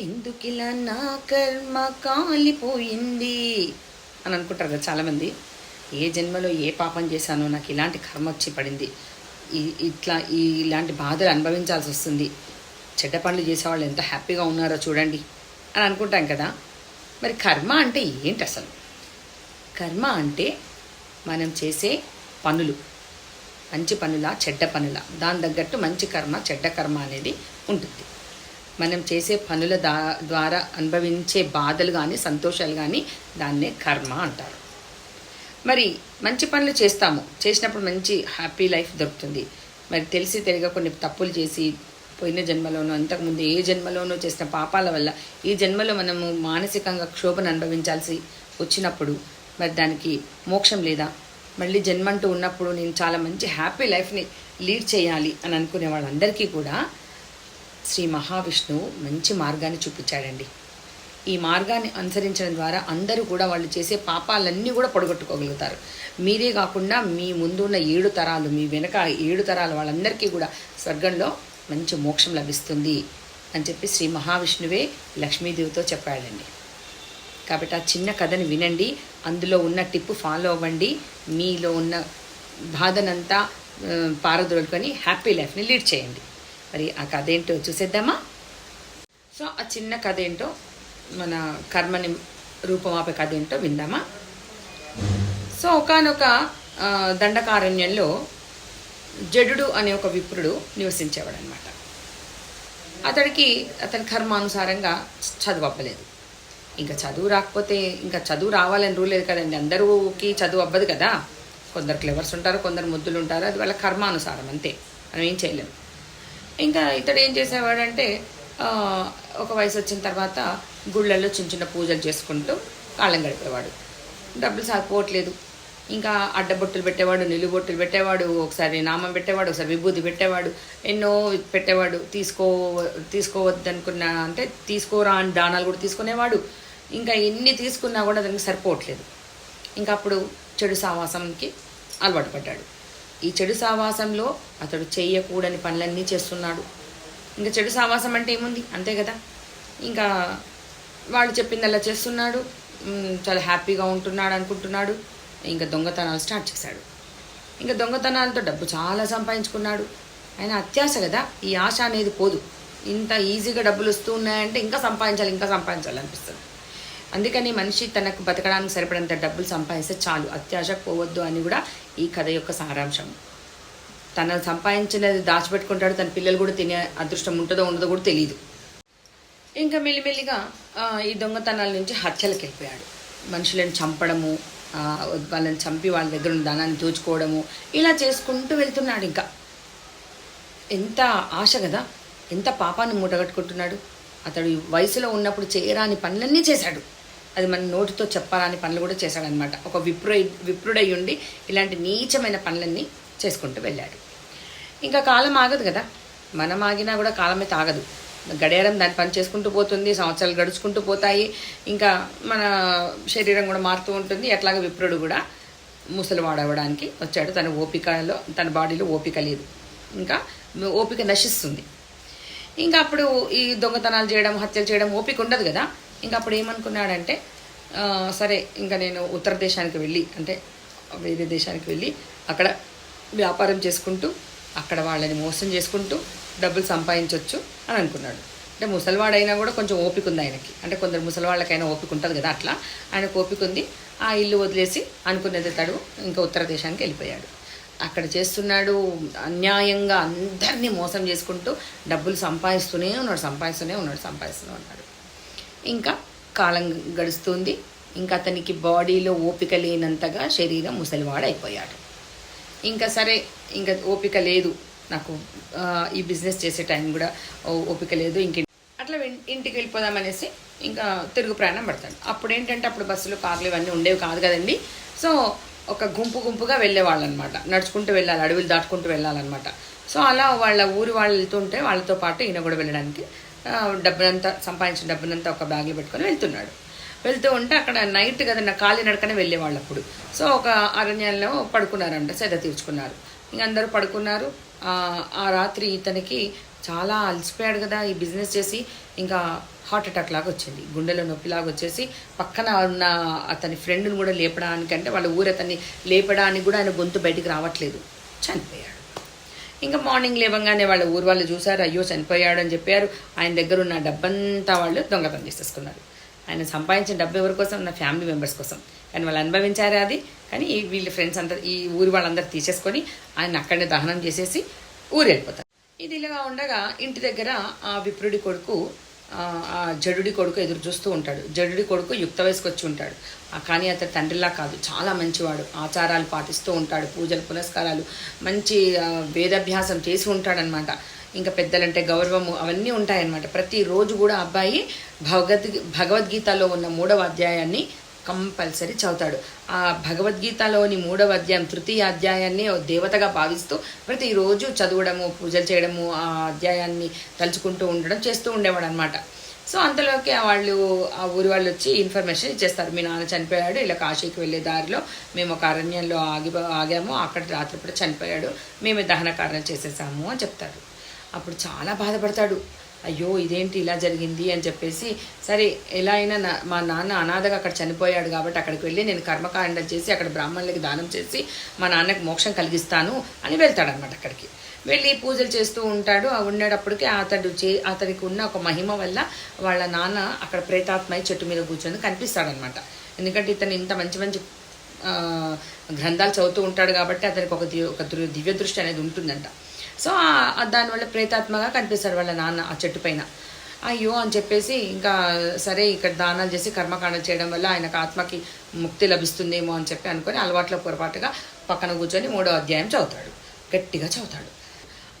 ఎందుకిలా నా కర్మ కాలిపోయింది? అని అనుకుంటారు కదా చాలామంది. ఏ జన్మలో ఏ పాపం చేశానో నాకు ఇలాంటి కర్మ వచ్చి పడింది. ఇట్లా ఈ ఇలాంటి బాధలు అనుభవించాల్సి వస్తుంది. చెడ్డ పనులు చేసేవాళ్ళు ఎంత హ్యాపీగా ఉన్నారో చూడండి. అని అనుకుంటాం కదా. మరి కర్మ అంటే ఏంటి అసలు? కర్మ అంటే మనం చేసే పనులు. మంచి పనుల చెడ్డ పనుల. దాని తగ్గట్టు మంచి కర్మ చెడ్డ కర్మ అనేది ఉంటుంది. మనం చేసే పనుల దా ద్వారా అనుభవించే బాధలు కానీ సంతోషాలు కానీ దాన్నే కర్మ అంటారు. మరి మంచి పనులు చేస్తాము. చేసినప్పుడు మంచి హ్యాపీ లైఫ్ దొరుకుతుంది. మరి తెలిసి తెలియక కొన్ని తప్పులు చేసి పోయిన జన్మలోనూ అంతకుముందు ఏ జన్మలోనూ చేసిన పాపాల వల్ల ఈ జన్మలో మనము మానసికంగా క్షోభను అనుభవించాల్సి వచ్చినప్పుడు మరి దానికి మోక్షం లేదా? మళ్ళీ జన్మంటూ ఉన్నప్పుడు నేను చాలా మంచి హ్యాపీ లైఫ్ని లీడ్ చేయాలి అని అనుకునే వాళ్ళందరికీ కూడా శ్రీ మహావిష్ణువు మంచి మార్గాన్ని చూపించాడండి. ఈ మార్గాన్ని అనుసరించడం ద్వారా అందరూ కూడా వాళ్ళు చేసే పాపాలన్నీ కూడా పొడగొట్టుకోగలుగుతారు. మీరే కాకుండా మీ ముందు ఉన్న ఏడు తరాలు మీ వెనక ఏడు తరాలు వాళ్ళందరికీ కూడా స్వర్గంలో మంచి మోక్షం లభిస్తుంది అని చెప్పి శ్రీ మహావిష్ణువే లక్ష్మీదేవితో చెప్పాడండి. కాబట్టి ఆ చిన్న కథని వినండి అందులో ఉన్న టిప్పు ఫాలో అవ్వండి మీలో ఉన్న బాధనంతా పారదొలుకొని హ్యాపీ లైఫ్ని లీడ్ చేయండి. మరి ఆ కథ ఏంటో చూసేద్దామా? సో ఆ చిన్న కథ ఏంటో మన కర్మని రూపమాపే కథ ఏంటో విందామా? సో ఒకనొక దండకారణ్యంలో జడుడు అనే ఒక విప్రుడు నివసించేవాడు అనమాట అతడికి అతని కర్మానుసారంగా చదువు అవ్వలేదు ఇంకా చదువు రాకపోతే ఇంకా చదువు రావాలని రూల్ లేదు కదండి. అందరూకి చదువు అవ్వదు కదా. కొందరు క్లెవర్స్ ఉంటారు కొందరు ముద్దులు ఉంటారు అది వాళ్ళ కర్మానుసారం అంతే. మనం ఏం చేయలేము ఇంకా ఇతడు ఏం చేసేవాడంటే ఒక వయసు వచ్చిన తర్వాత గుళ్ళల్లో చిన్న చిన్న పూజలు చేసుకుంటూ కాలం గడిపేవాడు. డబ్బులు సాగిపోవట్లేదు ఇంకా అడ్డబొట్టులు పెట్టేవాడు నిలుబొట్టులు పెట్టేవాడు ఒకసారి నామం పెట్టేవాడు ఒకసారి విభూతి పెట్టేవాడు ఎన్నో పెట్టేవాడు. తీసుకో తీసుకోవద్దనుకున్న అంటే తీసుకోరా అని దానాలు కూడా తీసుకునేవాడు. ఇంకా ఎన్ని తీసుకున్నా కూడా దానికి సరిపోవట్లేదు. ఇంకా అప్పుడు చెడు సావాసంకి అలవాటు పడ్డాడు. ఈ చెడు సావాసంలో అతడు చేయకూడని పనులన్నీ చేస్తున్నాడు. ఇంకా చెడు సావాసం అంటే ఏముంది? అంతే కదా? ఇంకా వాడు చెప్పింది అలా చేస్తున్నాడు చాలా హ్యాపీగా ఉంటున్నాడు అనుకుంటున్నాడు. ఇంకా దొంగతనాలు స్టార్ట్ చేశాడు. ఇంకా దొంగతనాలతో డబ్బు చాలా సంపాదించుకున్నాడు. ఆయన అత్యాశ కదా? ఈ ఆశ అనేది పోదు. ఇంత ఈజీగా డబ్బులు వస్తూ ఉన్నాయంటే ఇంకా సంపాదించాలి ఇంకా సంపాదించాలి అనిపిస్తుంది. అందుకని మనిషి తనకు బతకడానికి సరిపడంత డబ్బులు సంపాదిస్తే చాలు అత్యాశ పోవద్దు అని కూడా ఈ కథ యొక్క సారాంశం. తన సంపాదించినది దాచిపెట్టుకుంటాడు తన పిల్లలు కూడా తినే అదృష్టం ఉంటుందో ఉండదో కూడా తెలియదు ఇంకా మెల్లిమెల్లిగా ఈ దొంగతనాల నుంచి హత్యలకు వెళ్ళిపోయాడు. మనుషులను చంపడము వాళ్ళని చంపి వాళ్ళ దగ్గర ఉన్న ధనాన్ని దోచుకోవడము ఇలా చేసుకుంటూ వెళ్తున్నాడు ఇంకా. ఎంత ఆశ కదా ఎంత పాపాన్ని మూటగట్టుకుంటున్నాడు. అతడు వయసులో ఉన్నప్పుడు చేయరాని పనులన్నీ చేశాడు. అది మన నోటితో చెప్పరాని పనులు కూడా చేశాడనమాట. ఒక విప్రు విప్రుడై ఉండి ఇలాంటి నీచమైన పనులన్నీ చేసుకుంటూ వెళ్ళాడు. ఇంకా కాలం ఆగదు కదా. మనం ఆగినా కూడా కాలమే తాగదు. గడియారం దాని పని చేసుకుంటూ పోతుంది సంవత్సరాలు గడుచుకుంటూ పోతాయి. ఇంకా మన శరీరం కూడా మారుతూ ఉంటుంది. ఎట్లాగ విప్రుడు కూడా ముసలివాడవడానికి వచ్చాడు. తన ఓపికలో తన బాడీలో ఓపిక లేదు. ఇంకా ఓపిక నశిస్తుంది. ఇంకా అప్పుడు ఈ దొంగతనాలు చేయడం హత్యలు చేయడం ఓపిక ఉండదు కదా. ఇంకా అప్పుడు ఏమనుకున్నాడంటే సరే ఇంకా నేను ఉత్తర దేశానికి వెళ్ళి అంటే వేరే దేశానికి వెళ్ళి అక్కడ వ్యాపారం చేసుకుంటూ అక్కడ వాళ్ళని మోసం చేసుకుంటూ డబ్బులు సంపాదించవచ్చు అని అనుకున్నాడు. అంటే ముసలివాడైనా కూడా కొంచెం ఓపిక ఉంది ఆయనకి. అంటే కొందరు ముసలివాళ్ళకైనా ఓపిక ఉంటుంది కదా అట్లా. ఆయనకు ఓపిక ఉంది. ఆ ఇల్లు వదిలేసి అనుకున్నది తడు ఇంకా ఉత్తర దేశానికి వెళ్ళిపోయాడు. అక్కడ చేస్తున్నాడు అన్యాయంగా అందరినీ మోసం చేసుకుంటూ డబ్బులు సంపాదిస్తూనే ఉన్నాడు సంపాదిస్తూనే ఉన్నాడు సంపాదిస్తూనే ఉన్నాడు. ఇంకా కాలం గడుస్తుంది. ఇంకా అతనికి బాడీలో ఓపిక లేనంతగా శరీరం ముసలివాడైపోయాడు. ఇంకా సరే ఇంకా ఓపిక లేదు. నాకు ఈ బిజినెస్ చేసే టైం కూడా ఓపిక లేదు. ఇంక అట్లా ఇంటికి వెళ్ళిపోదామనేసి ఇంకా తిరుగు ప్రయాణం పడతాడు. అప్పుడు ఏంటంటే అప్పుడు బస్సులు కార్లు ఇవన్నీ ఉండేవి కాదు కదండి. సో ఒక గుంపు గుంపుగా వెళ్ళేవాళ్ళు అనమాట నడుచుకుంటూ వెళ్ళాలి అడవులు దాటుకుంటూ వెళ్ళాలన్నమాట సో అలా వాళ్ళ ఊరి వాళ్ళు వెళ్తుంటే వాళ్ళతో పాటు ఈయన కూడా వెళ్ళడానికి డబ్బునంతా సంపాదించిన డబ్బునంతా ఒక బ్యాగ్లో పెట్టుకొని వెళ్తున్నాడు. వెళ్తూ ఉంటే అక్కడ నైట్ కదా నా ఖాళీ నడకనే వెళ్ళేవాళ్ళు అప్పుడు సో ఒక అరణ్యంలో పడుకున్నారంట సెద తీర్చుకున్నారు. ఇంక అందరూ పడుకున్నారు. ఆ, రాత్రి ఇతనికి చాలా అలసిపోయాడు కదా ఈ బిజినెస్ చేసి ఇంకా హార్ట్ అటాక్ లాగా వచ్చింది. గుండెలో నొప్పిలాగా వచ్చేసి పక్కన ఉన్న అతని ఫ్రెండ్ని కూడా లేపడానికి అంటే వాళ్ళ ఊరు అతన్ని లేపడానికి కూడా ఆయన గొంతు బయటికి రావట్లేదు. చనిపోయాడు. ఇంకా మార్నింగ్ లేవగానే వాళ్ళ ఊరు వాళ్ళు చూసారు అయ్యో చనిపోయాడు అని చెప్పారు. ఆయన దగ్గర ఉన్న డబ్బంతా వాళ్ళు దొంగతనం చేసేసుకున్నారు. ఆయన సంపాదించిన డబ్బు ఎవరి కోసం? నా ఫ్యామిలీ మెంబర్స్ కోసం. కానీ వాళ్ళు అనుభవించారు అది. కానీ ఈ వీళ్ళ ఫ్రెండ్స్ అందరు ఈ ఊరి వాళ్ళందరూ తీసేసుకొని ఆయన అక్కడనే దహనం చేసేసి ఊరు వెళ్ళిపోతారు. ఇది ఇలాగా ఉండగా ఇంటి దగ్గర ఆ విప్రుడి కొడుకు ఆ జడుడి కొడుకు ఎదురు చూస్తూ ఉంటాడు. జడుడి కొడుకు యుక్త వయసుకు వచ్చి ఉంటాడు. కానీ అతని తండ్రిలా కాదు. చాలా మంచివాడు. ఆచారాలు పాటిస్తూ ఉంటాడు. పూజలు పునస్కారాలు మంచి వేదాభ్యాసం చేసి ఉంటాడనమాట. ఇంకా పెద్దలంటే గౌరవము అవన్నీ ఉంటాయన్నమాట ప్రతిరోజు కూడా అబ్బాయి భగవద్ భగవద్గీతలో ఉన్న మూడవ అధ్యాయాన్ని కంపల్సరీ చదువుతాడు. ఆ భగవద్గీతలోని మూడవ అధ్యాయం తృతీయ అధ్యాయాన్ని ఓ దేవతగా భావిస్తూ ప్రతిరోజు చదవడము పూజలు చేయడము ఆ అధ్యాయాన్ని తలుచుకుంటూ ఉండడం చేస్తూ ఉండేవాడు అనమాట సో అంతలోకి వాళ్ళు ఆ ఊరి వాళ్ళు వచ్చి ఇన్ఫర్మేషన్ ఇచ్చేస్తారు. మీ నాన్న చనిపోయాడు ఇలా కాశీకి వెళ్ళే దారిలో మేము ఒక అరణ్యంలో ఆగి ఆగాము అక్కడ రాత్రిపూట చనిపోయాడు మేమే దహన కార్యం చేసేసాము అని చెప్తారు. అప్పుడు చాలా బాధపడతాడు. అయ్యో ఇదేంటి ఇలా జరిగింది అని చెప్పేసి సరే ఎలా అయినా నా మా నాన్న అనాథగా అక్కడ చనిపోయాడు కాబట్టి అక్కడికి వెళ్ళి నేను కర్మకాండ చేసి అక్కడ బ్రాహ్మణులకి దానం చేసి మా నాన్నకి మోక్షం కలిగిస్తాను అని వెళ్తాడనమాట అక్కడికి. వెళ్ళి పూజలు చేస్తూ ఉంటాడు. ఆ ఉండేటప్పటికి అతడు చే అతనికి ఉన్న ఒక మహిమ వల్ల వాళ్ళ నాన్న అక్కడ ప్రేతాత్మయ్య చెట్టు మీద కూర్చొని కనిపిస్తాడనమాట ఎందుకంటే ఇతను ఇంత మంచి మంచి గ్రంథాలు చదువుతూ ఉంటాడు కాబట్టి అతనికి ఒక ఒక దృ- దివ్య దృష్టి అనేది ఉంటుందంట. సో దానివల్ల ప్రేతాత్మగా కనిపిస్తాడు వాళ్ళ నాన్న ఆ చెట్టు పైన. అయ్యో అని చెప్పేసి ఇంకా సరే ఇక్కడ దానాలు చేసి కర్మకాండం చేయడం వల్ల ఆయనకు ఆత్మకి ముక్తి లభిస్తుందేమో అని చెప్పి అనుకొని అలవాట్లో పొరపాటుగా పక్కన కూర్చొని మూడో అధ్యాయం చదువుతాడు. గట్టిగా చదువుతాడు.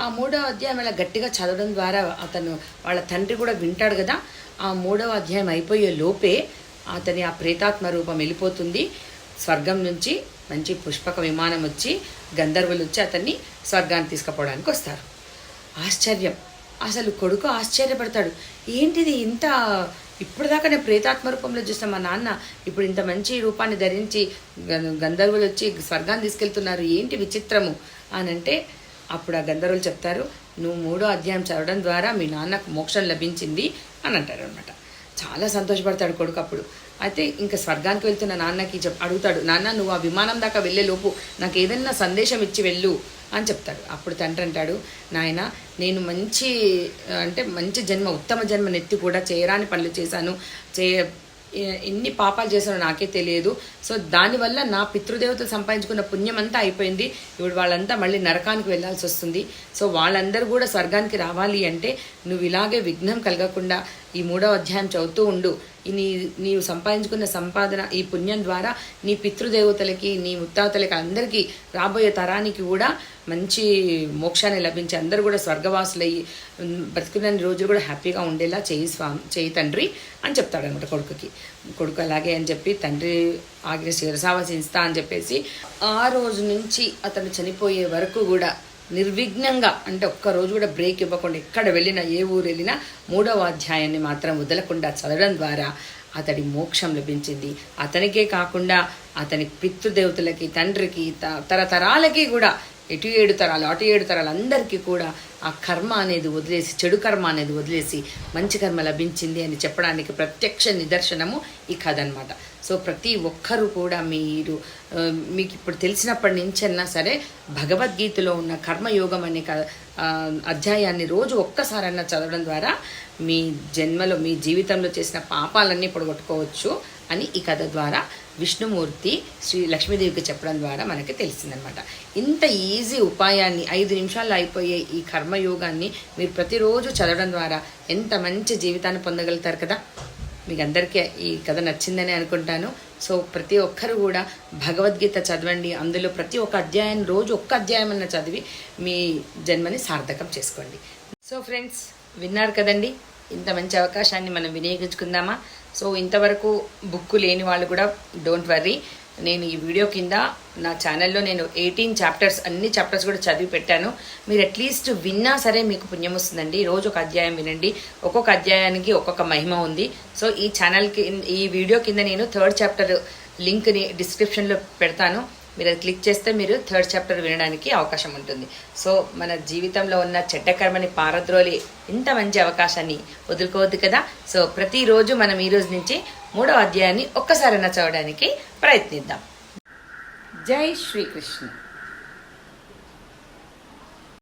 ఆ మూడవ అధ్యాయం అలా గట్టిగా చదవడం ద్వారా అతను వాళ్ళ తండ్రి కూడా వింటాడు కదా. ఆ మూడవ అధ్యాయం అయిపోయే లోపే అతని ఆ ప్రేతాత్మ రూపం వెళ్ళిపోతుంది. స్వర్గం నుంచి మంచి పుష్పక విమానం వచ్చి గంధర్వులు వచ్చి అతన్ని స్వర్గాన్ని తీసుకుపోవడానికి వస్తారు. ఆశ్చర్యం. అసలు కొడుకు ఆశ్చర్యపడతాడు. ఏంటిది ఇంత ఇప్పుడు దాకా నేను ప్రేతాత్మ రూపంలో చూసిన మా నాన్న ఇప్పుడు ఇంత మంచి రూపాన్ని ధరించి గంధర్వులు వచ్చి స్వర్గాన్ని తీసుకెళ్తున్నారు. ఏంటి విచిత్రము? అని అంటే అప్పుడు ఆ గంధర్వులు చెప్తారు నువ్వు మూడో అధ్యాయం చదవడం ద్వారా మీ నాన్నకు మోక్షం లభించింది అని అంటారు అనమాట చాలా సంతోషపడతాడు కొడుకు అప్పుడు. అయితే ఇంకా స్వర్గానికి వెళ్తున్న నాన్నకి చెప్ అడుగుతాడు నాన్న నువ్వు ఆ విమానం దాకా వెళ్ళే లోపు నాకు ఏదైనా సందేశం ఇచ్చి వెళ్ళు అని చెప్తాడు. అప్పుడు తండ్రి అంటాడు నాయన నేను మంచి అంటే మంచి జన్మ ఉత్తమ జన్మ నెత్తి కూడా చేయరాని పనులు చేశాను. చే ఎన్ని పాపాలు చేశానో నాకే తెలియదు. సో దానివల్ల నా పితృదేవతలు సంపాదించుకున్న పుణ్యం అంతా అయిపోయింది. ఇప్పుడు వాళ్ళంతా మళ్ళీ నరకానికి వెళ్ళాల్సి వస్తుంది. సో వాళ్ళందరూ కూడా స్వర్గానికి రావాలి అంటే నువ్వు ఇలాగే విఘ్నం కలగకుండా ఈ మూడవ అధ్యాయం చదువుతూ ఉండు. నీ నీవు సంపాదించుకున్న సంపాదన ఈ పుణ్యం ద్వారా నీ పితృదేవతలకి నీ ముత్తాతలకి అందరికీ రాబోయే తరానికి కూడా మంచి మోక్షాన్ని లభించి అందరూ కూడా స్వర్గవాసులయ్యి ఉమ్, బ్రతుకున్న రోజులు కూడా హ్యాపీగా ఉండేలా చేయి స్వామి చేయి తండ్రి అని చెప్తాడనమాట కొడుకుకి. కొడుకు అలాగే అని చెప్పి తండ్రి ఆజ్ఞ శిరసావసిస్తా అని చెప్పేసి ఆ రోజు నుంచి అతను చనిపోయే వరకు కూడా నిర్విఘ్నంగా అంటే ఒక్క రోజు కూడా బ్రేక్ ఇవ్వకుండా ఎక్కడ వెళ్ళినా ఏ ఊరు వెళ్ళినా మూడవ అధ్యాయాన్ని మాత్రం వదలకుండా చదవడం ద్వారా అతడి మోక్షం లభించింది. అతనికే కాకుండా అతని పితృదేవతలకి తండ్రికి త- తరతరాలకి కూడా ఎటు ఏడు తరాలు అటు ఏడు తరాలు అందరికీ కూడా ఆ కర్మ అనేది వదిలేసి చెడు కర్మ అనేది వదిలేసి మంచి కర్మ లభించింది అని చెప్పడానికి ప్రత్యక్ష నిదర్శనము ఈ కథ అనమాట సో ప్రతి ఒక్కరూ కూడా మీరు మీకు ఇప్పుడు తెలిసినప్పటి నుంచన్నా సరే భగవద్గీతలో ఉన్న కర్మయోగం అనే క- అధ్యాయాన్ని రోజు ఒక్కసారన్నా చదవడం ద్వారా మీ జన్మలో మీ జీవితంలో చేసిన పాపాలన్నీ పొడగొట్టుకోవచ్చు. అని ఈ కథ ద్వారా విష్ణుమూర్తి శ్రీ లక్ష్మీదేవికి చెప్పడం ద్వారా మనకి తెలిసిందనమాట ఇంత ఈజీ ఉపాయాన్ని ఐదు నిమిషాల్లో అయిపోయే ఈ కర్మయోగాన్ని మీరు ప్రతిరోజు చదవడం ద్వారా ఎంత మంచి జీవితాన్ని పొందగలుగుతారు కదా? మీకు అందరికీ ఈ కథ నచ్చిందని అనుకుంటాను. సో ప్రతి ఒక్కరు కూడా భగవద్గీత చదవండి. అందులో ప్రతి ఒక్క అధ్యాయం రోజు ఒక్క అధ్యాయం అన్న చదివి మీ జన్మని సార్థకం చేసుకోండి. సో ఫ్రెండ్స్ విన్నారు కదండి? ఇంత మంచి అవకాశాన్ని మనం వినియోగించుకుందామా? సో ఇంతవరకు బుక్ లేని వాళ్ళు కూడా డోంట్ వర్రీ. నేను ఈ వీడియో కింద నా ఛానల్లో నేను ఎయిటీన్ చాప్టర్స్ అన్ని చాప్టర్స్ కూడా చదివి పెట్టాను. మీరు అట్లీస్ట్ విన్నా సరే మీకు పుణ్యం వస్తుందండి. రోజు ఒక అధ్యాయం వినండి. ఒక్కొక్క అధ్యాయానికి ఒక్కొక్క మహిమ ఉంది. సో ఈ ఛానల్కి ఈ వీడియో కింద నేను థర్డ్ చాప్టర్ లింక్ని డిస్క్రిప్షన్లో పెడతాను. మీరు అది క్లిక్ చేస్తే మీరు థర్డ్ చాప్టర్ వినడానికి అవకాశం ఉంటుంది. సో మన జీవితంలో ఉన్న చెడ్డ కర్మని పారద్రోలి ఇంత మంచి అవకాశాన్ని వదులుకోవద్దు కదా. సో ప్రతిరోజు మనం ఈరోజు నుంచి మూడో అధ్యాయాన్ని ఒక్కసారైనా చదవడానికి ప్రయత్నిద్దాం. జై శ్రీకృష్ణ.